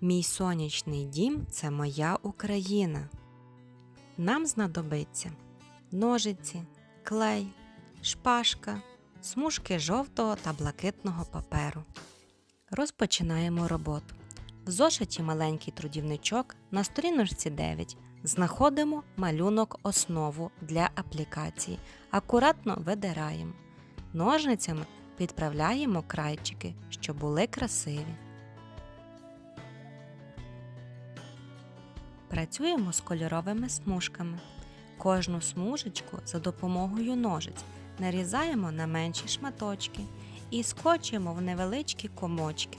Мій сонячний дім це моя Україна. Нам знадобиться ножиці, клей, шпажка, смужки жовтого та блакитного паперу. Розпочинаємо роботу. В зошиті маленький трудівничок на сторіночці 9 знаходимо малюнок основу для аплікації. Акуратно видираємо. Ножницями підправляємо крайчики, щоб були красиві. Працюємо з кольоровими смужками. Кожну смужечку за допомогою ножиць нарізаємо на менші шматочки і скочимо в невеличкі комочки.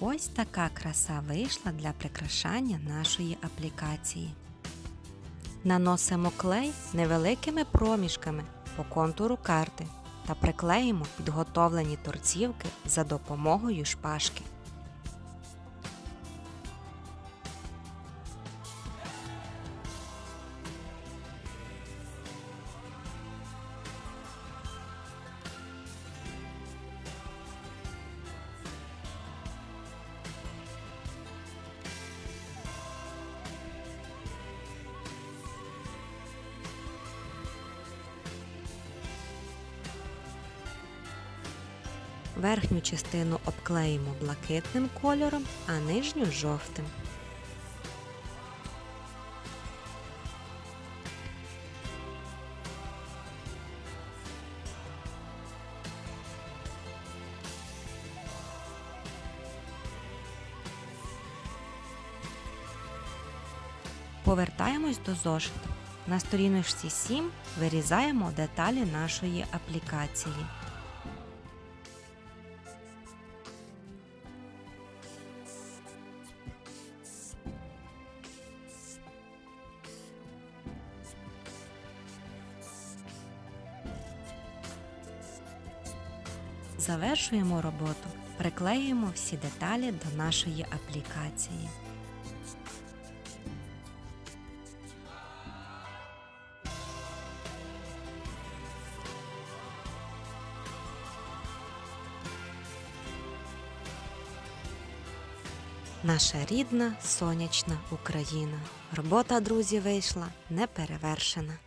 Ось така краса вийшла для прикрашання нашої аплікації. Наносимо клей невеликими проміжками по контуру карти та приклеїмо підготовлені торцівки за допомогою шпажки. Верхню частину обклеїмо блакитним кольором, а нижню жовтим. Повертаємось до зошиту. На сторіночці 7 вирізаємо деталі нашої аплікації. Завершуємо роботу, приклеюємо всі деталі до нашої аплікації. Наша рідна сонячна Україна. Робота, друзі, вийшла неперевершена.